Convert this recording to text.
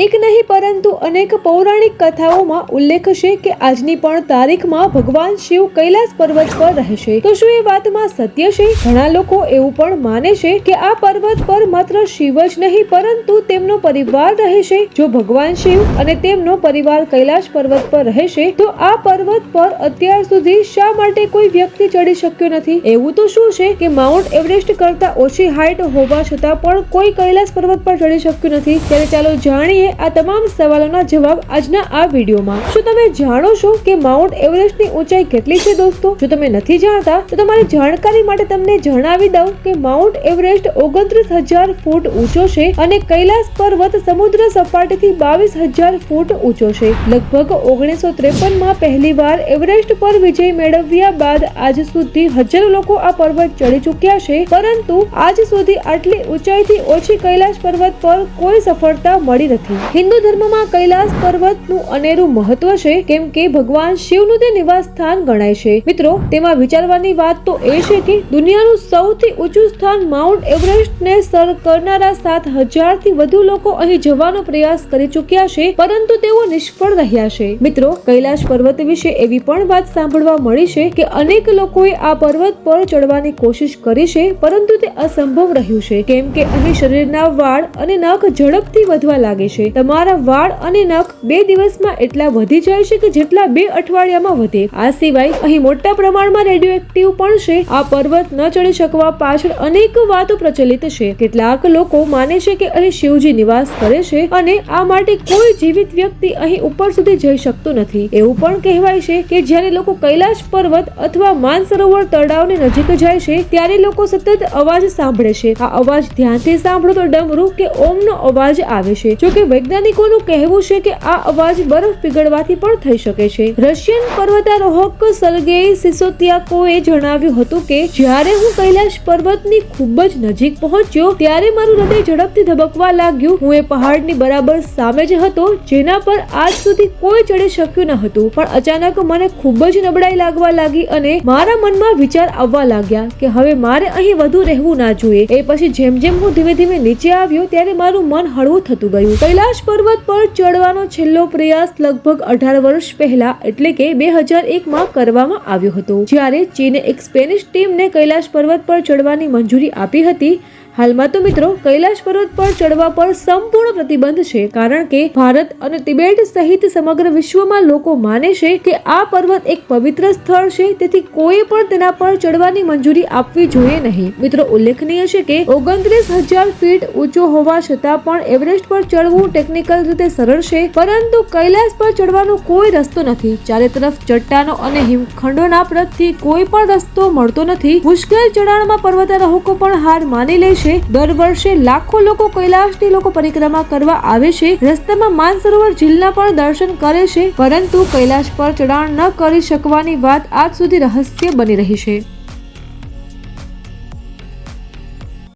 એક નહીં, પરંતુ અનેક પૌરાણિક કથાઓમાં ઉલ્લેખ છે કે આજની પણ તારીખમાં ભગવાન શિવ કૈલાસ પર્વત પર રહેશે. તો શું એ વાતમાં સત્ય છે? ઘણા લોકો એવું પણ માને છે કે આ પર્વત પર માત્ર શિવ જ નહીં, પરંતુ તેમનો પરિવાર રહેશે. જો ભગવાન શિવ અને તેમનો પરિવાર કૈલાશ પર્વત પર રહેશે, તો આ પર્વત પર અત્યાર સુધી શા માટે કોઈ વ્યક્તિ ચડી શક્યો નથી? એવું તો શું છે કે માઉન્ટ એવરેસ્ટ કરતા ઓછી હાઈટ હોવા છતાં પણ કોઈ કૈલાસ પર્વત પર ચડી શક્યું નથી? ત્યારે ચાલો જાણીએ આ તમામ સવાલોના જવાબ આજના આ વિડીયોમાં. શું તમે જાણો છો કે માઉન્ટ એવરેસ્ટની ઊંચાઈ કેટલી છે દોસ્તો? જો તમે નથી જાણતા, તો તમારી જાણકારી માટે તમને જણાવી દઉં કે માઉન્ટ એવરેસ્ટ ઓગણત્રીસ હજાર ફૂટ ઊંચો છે અને કૈલાસ પર્વત સમુદ્ર સપાટીથી બાવીસ હજાર ફૂટ ઊંચો છે. લગભગ ઓગણીસો ત્રેપનમાં પહેલી વાર એવરેસ્ટ પર વિજય મેળવ્યા બાદ આજ સુધી હજારો લોકો આ પર્વત ચડી ચૂક્યા છે, પરંતુ આજ સુધી આટલી ઊંચાઈથી ઓછી કૈલાસ પર્વત પર કોઈ સફળતા મળી નથી. હિન્દુ ધર્મમાં કૈલાસ પર્વતનું અનેરું મહત્વ છે, કેમ કે ભગવાન શિવનું તે નિવાસ સ્થાન ગણાય છે. મિત્રો, તેમાં વિચારવાની વાત તો એ છે કે દુનિયાનું સૌથી ઊંચું સ્થાન માઉન્ટ એવરેસ્ટને સર કરનારા સાત હજારથી વધુ લોકો અહીં જવાનો પ્રયાસ કરી ચૂક્યા છે, પરંતુ તેઓ નિષ્ફળ રહ્યા છે. મિત્રો કૈલાશ પર્વત વિશે એવી પણ વાત સાંભળવા મળી છે કે અનેક લોકોએ આ પર્વત પર ચડવાની કોશિશ કરી છે, પરંતુ તે અસંભવ રહ્યું છે. કેમ કે અહીં શરીરના વાળ અને નખ ઝડપથી વધવા લાગે છે તમારા વાળ અને નખ બે દિવસમાં એટલા વધી જાય છે કે જેટલા બે અઠવાડિયામાં વધે. આ સિવાય અહીં મોટા પ્રમાણમાં રેડિયો એક્ટિવ પણ છે. આ પર્વત ન ચડી શકવા પાછળ અનેક વાતો પ્રચલિત છે. કેટલાક લોકો માને છે કે અહીં શિવજી નિવાસ કરે છે અને આ માટે કોઈ જીવિત વ્યક્તિ અહીં ઉપર સુધી જઈ શકતો નથી. એવું પણ કહેવાય છે કે જ્યારે લોકો કૈલાશ પર્વત અથવા માનસરોવર તળાવની નજીક જાય છે, ત્યારે લોકો સતત અવાજ સાંભળે છે. આ અવાજ ધ્યાનથી સાંભળો તો ડમરું કે ઓમનો અવાજ આવે છે. જો કે વૈજ્ઞાનિકોનું કહેવું છે કે આ અવાજ બરફ પીગળવાથી પણ થઈ શકે છે. રશિયન પર્વતારોહક સર્ગેઈ સિસોતિયાકોએ જણાવ્યું હતું કે, જ્યારે હું કૈલાશ પર્વતની ખૂબ જ નજીક પહોંચ્યો, ત્યારે મારું હૃદય ઝડપથી ધબકવા લાગ્યું. હું એ પહાડની બરાબર સામે જ હતો, જેના પર આજ સુધી કોઈ ચડી શક્યું ન હતું. પણ અચાનક મને ખૂબ જ નબળાઈ લાગવા લાગી અને મારા મનમાં વિચાર આવવા લાગ્યા કે હવે મારે અહીં વધુ રહેવું ના જોઈએ. એ પછી જેમ જેમ હું ધીમે ધીમે નીચે આવ્યો, ત્યારે મારું મન હળવું થતું ગયું. કૈલાશ પર્વત પર ચડવાનો છેલ્લો પ્રયાસ લગભગ અઢાર વર્ષ પહેલા એટલે કે બે હજાર એકમાં કરવામાં આવ્યો હતો. જ્યારે ચીને એક સ્પેનિશ ટીમને કૈલાશ પર્વત પર ચડવાની મંજૂરી આપી હતી હાલમાં તો મિત્રો, કૈલાશ પર્વત પર ચડવા પર સંપૂર્ણ પ્રતિબંધ છે, કારણ કે ભારત અને તિબેટ સહિત સમગ્ર વિશ્વમાં લોકો માને છે કે આ પર્વત એક પવિત્ર સ્થળ છે, તેથી કોઈ પણ તેના પર ચડવાની મંજૂરી આપવી જોઈએ નહીં. મિત્રો, ઉલ્લેખનીય છે કે ઓગણત્રીસ હજાર ફીટ ઊંચો હોવા છતાં પણ એવરેસ્ટ પર ચડવું ટેકનિકલ રીતે સરળ છે, પરંતુ કૈલાશ પર ચડવાનો કોઈ રસ્તો નથી. ચારે તરફ ચટ્ટાનો અને હિમખંડોના પ્રતથી કોઈ પણ રસ્તો મળતો નથી. મુશ્કેલ ચઢાણમાં પર્વતારોહકો પણ હાર માની લે છે દર વર્ષે લાખો લોકો કૈલાસની લોકો પરિક્રમા કરવા આવે છે. રસ્તામાં માનસરોવર ઝીલના પણ દર્શન કરે છે. પરંતુ કૈલાશ પર ચઢાણ ન કરી શકવાની વાત આજ સુધી રહસ્ય બની રહી છે.